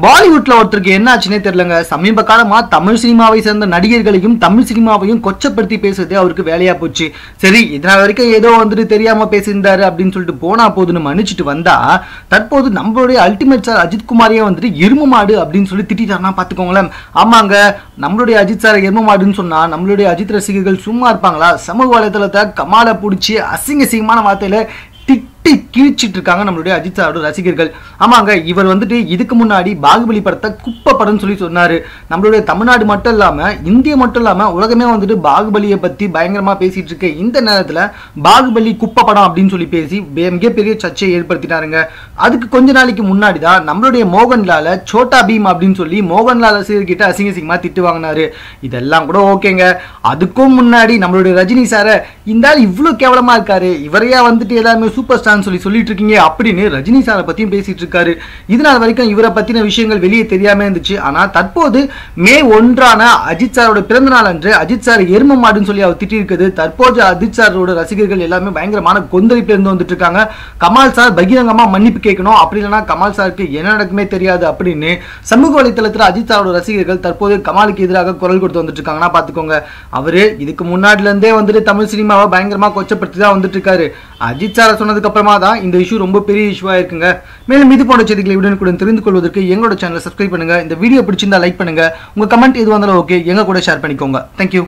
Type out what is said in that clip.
பாலிவுட்ல ஒருத்தருக்கு என்ன ஆச்சுன்னே தெரியலங்க. சமீப காலமா தமிழ் சினிமாவை சேர்ந்த நடிகர்களையும் தமிழ் சினிமாவையும் கொச்சப்படுத்தி பேசுறதே அவருக்கு வேலையா போச்சு. சரி இதனால் வரைக்கும் ஏதோ வந்துட்டு தெரியாம பேசியிருந்தாரு அப்படின்னு சொல்லிட்டு போனா போதுன்னு மன்னிச்சுட்டு வந்தா தற்போது நம்மளுடைய அல்டிமேட் சார் அஜித் குமாரியே வந்துட்டு எரும மாடு அப்படின்னு சொல்லி திட்டாருனா பாத்துக்கோங்களேன். ஆமாங்க நம்மளுடைய அஜித் சார் எரும மாடுன்னு சொன்னா நம்மளுடைய அஜித் ரசிகர்கள் சும்மா இருப்பாங்களா? சமூக வலைதளத்தை கமாலை பிடிச்சி அசிங்க அசிங்கமான வார்த்தையில கட்டி கிழிச்சிட்டு இருக்காங்க நம்மளுடைய அஜித் சாரோட ரசிகர்கள். ஆமாங்க இவர் வந்துட்டு இதுக்கு முன்னாடி பாகுபலி படத்தை குப்பை படம்னு சொல்லி சொன்னாரு. நம்மளுடைய தமிழ்நாடு மட்டும் இல்லாம இந்தியா மட்டும் இல்லாம உலகமே வந்துட்டு பாகுபலியை பத்தி பயங்கரமா பேசிட்டு இருக்க இந்த நேரத்துல பாகுபலி குப்பை படம் அப்படின்னு சொல்லி பேசி மிகப்பெரிய சர்ச்சையை ஏற்படுத்தினாருங்க அதுக்கு கொஞ்ச நாளைக்கு முன்னாடி தான் நம்மளுடைய மோகன்லால சோட்டா பீம் அப்படின்னு சொல்லி மோகன்லால் ரசிகர்கிட்ட அசிங்க அசிங்கமா திட்டு வாங்கினாரு. இதெல்லாம் கூட ஓகேங்க. அதுக்கும் முன்னாடி நம்மளுடைய ரஜினி சாரை இந்த ஆள் இவ்வளவு கேவலமா இருக்காரு. இவரையா வந்துட்டு எல்லாருமே சூப்பர் ஸ்டார் தான் சொல்லி சொல்லிட்டு இருக்கீங்க அப்படின்னு ரஜினி சாரை பத்தியும் பேசிட்டு இருக்காரு. இதனால் வரைக்கும் இவரை பத்தின விஷயங்கள் வெளியே தெரியாம இருந்துச்சு. ஆனா தற்போது மே ஒன்றான அஜித் சாரோட பிறந்த நாள் அன்று அஜித் சார் எரும மாடுன்னு சொல்லி அவர் திட்டிருக்குது தற்போது அஜித் சாரோட ரசிகர்கள் எல்லாமே பயங்கரமான கொந்தளிப்பில் இருந்து வந்துட்டு இருக்காங்க. கமால் சார் பகிரங்கமா மன்னிப்பு கேட்கணும். அப்படி இல்லைன்னா கமால் சாருக்கு என்ன நடக்குமே தெரியாது அப்படின்னு சமூக வலைத்தளத்தில் அஜித் சாரோட ரசிகர்கள் தற்போது கமாலுக்கு எதிராக குரல் கொடுத்து வந்துட்டு இருக்காங்கன்னா பாத்துக்கோங்க. அவரு இதுக்கு முன்னாடில இருந்தே வந்துட்டு தமிழ் சினிமாவை பயங்கரமா கொச்சப்படுத்தி தான் வந்துட்டு இருக்காரு. அஜித் சாரை சொன்னதுக்கு அப்புறம் தான் இந்த இஷ்யூ ரொம்ப பெரிய இஷ்யூவாக இருக்குங்க. மேலும் இது போன்ற செய்திகளை உடனுக்குடன் தெரிந்து கொள்வதற்கு எங்களோட சேனலை சப்ஸ்கிரைப் பண்ணுங்கள் இந்த வீடியோ பிடிச்சிருந்தா லைக் பண்ணுங்க. உங்கள் கமெண்ட் எது வந்தாலும் ஓகே எங்க கூட ஷேர் பண்ணிக்கோங்க. தேங்க்யூ